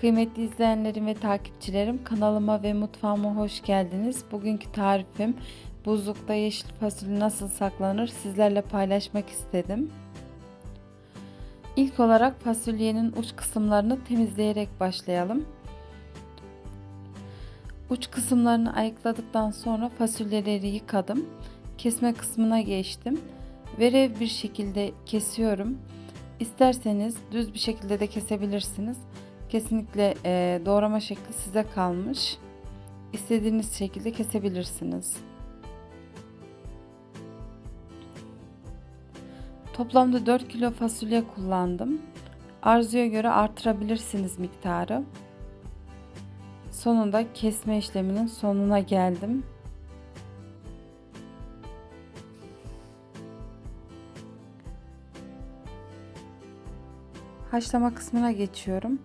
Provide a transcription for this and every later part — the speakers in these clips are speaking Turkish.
Kıymetli izleyenlerim ve takipçilerim kanalıma ve mutfağıma hoş geldiniz. Bugünkü tarifim buzlukta yeşil fasulye nasıl saklanır sizlerle paylaşmak istedim. İlk olarak fasulyenin uç kısımlarını temizleyerek başlayalım. Uç kısımlarını ayıkladıktan sonra fasulyeleri yıkadım. Kesme kısmına geçtim. Verev bir şekilde kesiyorum. İsterseniz düz bir şekilde de kesebilirsiniz. Kesinlikle e, doğrama şekli size kalmış. İstediğiniz şekilde kesebilirsiniz. Toplamda 4 kilo fasulye kullandım. Arzuya göre artırabilirsiniz miktarı. Sonunda kesme işleminin sonuna geldim. Haşlama kısmına geçiyorum.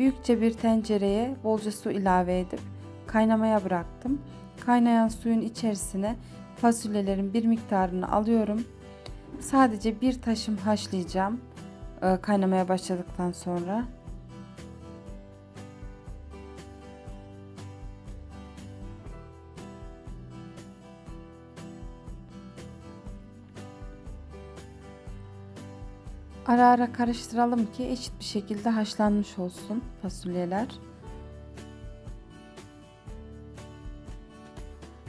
Büyükçe bir tencereye bolca su ilave edip kaynamaya bıraktım. Kaynayan suyun içerisine fasulyelerin bir miktarını alıyorum. Sadece bir taşım haşlayacağım e, kaynamaya başladıktan sonra. Ara ara karıştıralım ki eşit bir şekilde haşlanmış olsun fasulyeler.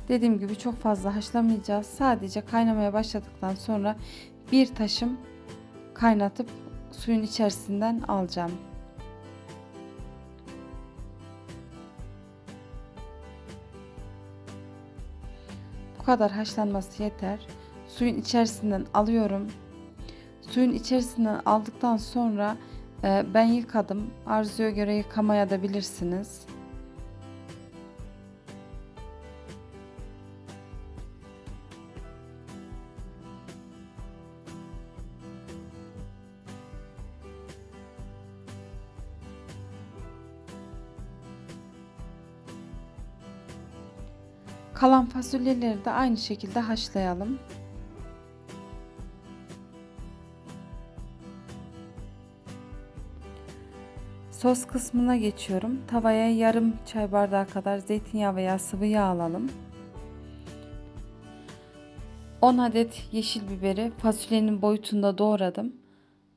Dediğim gibi çok fazla haşlamayacağız. Sadece kaynamaya başladıktan sonra bir taşım kaynatıp suyun içerisinden alacağım. Bu kadar haşlanması yeter. Suyun içerisinden alıyorum. Suyun içerisinden aldıktan sonra e, ben yıkadım. Arzuya göre yıkamaya da bilirsiniz. Kalan fasulyeleri de aynı şekilde haşlayalım. Sos kısmına geçiyorum. Tavaya yarım çay bardağı kadar zeytinyağı veya sıvı yağ alalım. 10 adet yeşil biberi fasulyenin boyutunda doğradım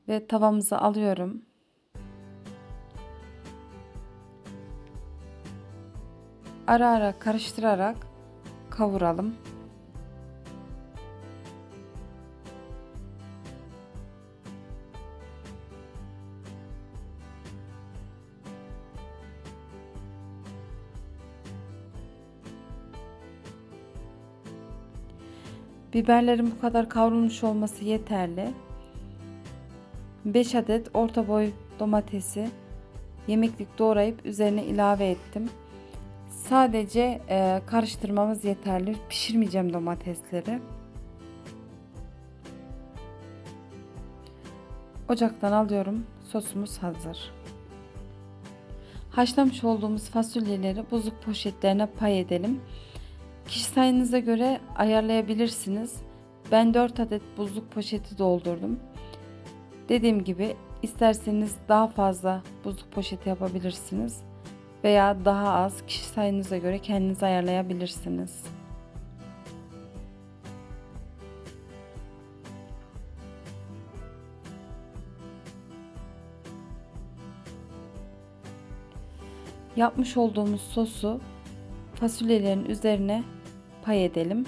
ve tavamıza alıyorum. Ara ara karıştırarak kavuralım. Biberlerin bu kadar kavrulmuş olması yeterli. 5 adet orta boy domatesi yemeklik doğrayıp üzerine ilave ettim. Sadece e, karıştırmamız yeterli. Pişirmeyeceğim domatesleri. Ocaktan alıyorum. Sosumuz hazır. Haşlamış olduğumuz fasulyeleri buzluk poşetlerine pay edelim. Kişi sayınıza göre ayarlayabilirsiniz. Ben 4 adet buzluk poşeti doldurdum. Dediğim gibi isterseniz daha fazla buzluk poşeti yapabilirsiniz veya daha az kişi sayınıza göre kendiniz ayarlayabilirsiniz. Yapmış olduğumuz sosu fasulyelerin üzerine pay edelim.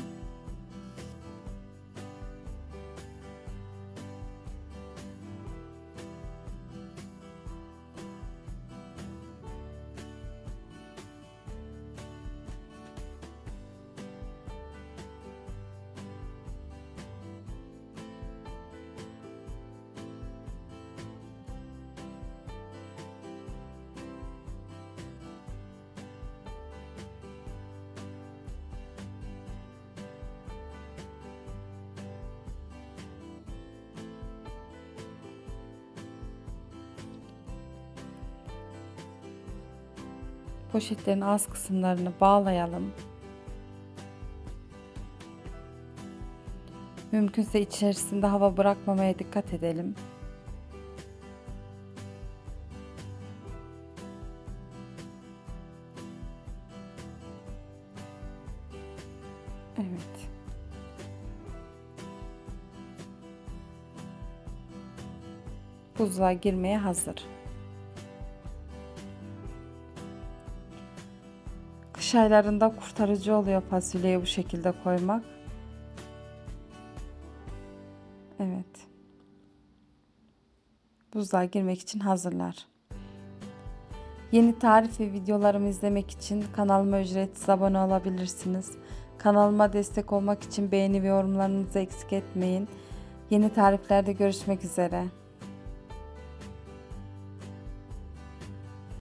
poşetlerin ağız kısımlarını bağlayalım. Mümkünse içerisinde hava bırakmamaya dikkat edelim. Evet. Buzluğa girmeye hazır. Kış aylarında kurtarıcı oluyor fasulyeyi bu şekilde koymak. Evet. Buzluğa girmek için hazırlar. Yeni tarif ve videolarımı izlemek için kanalıma ücretsiz abone olabilirsiniz. Kanalıma destek olmak için beğeni ve yorumlarınızı eksik etmeyin. Yeni tariflerde görüşmek üzere.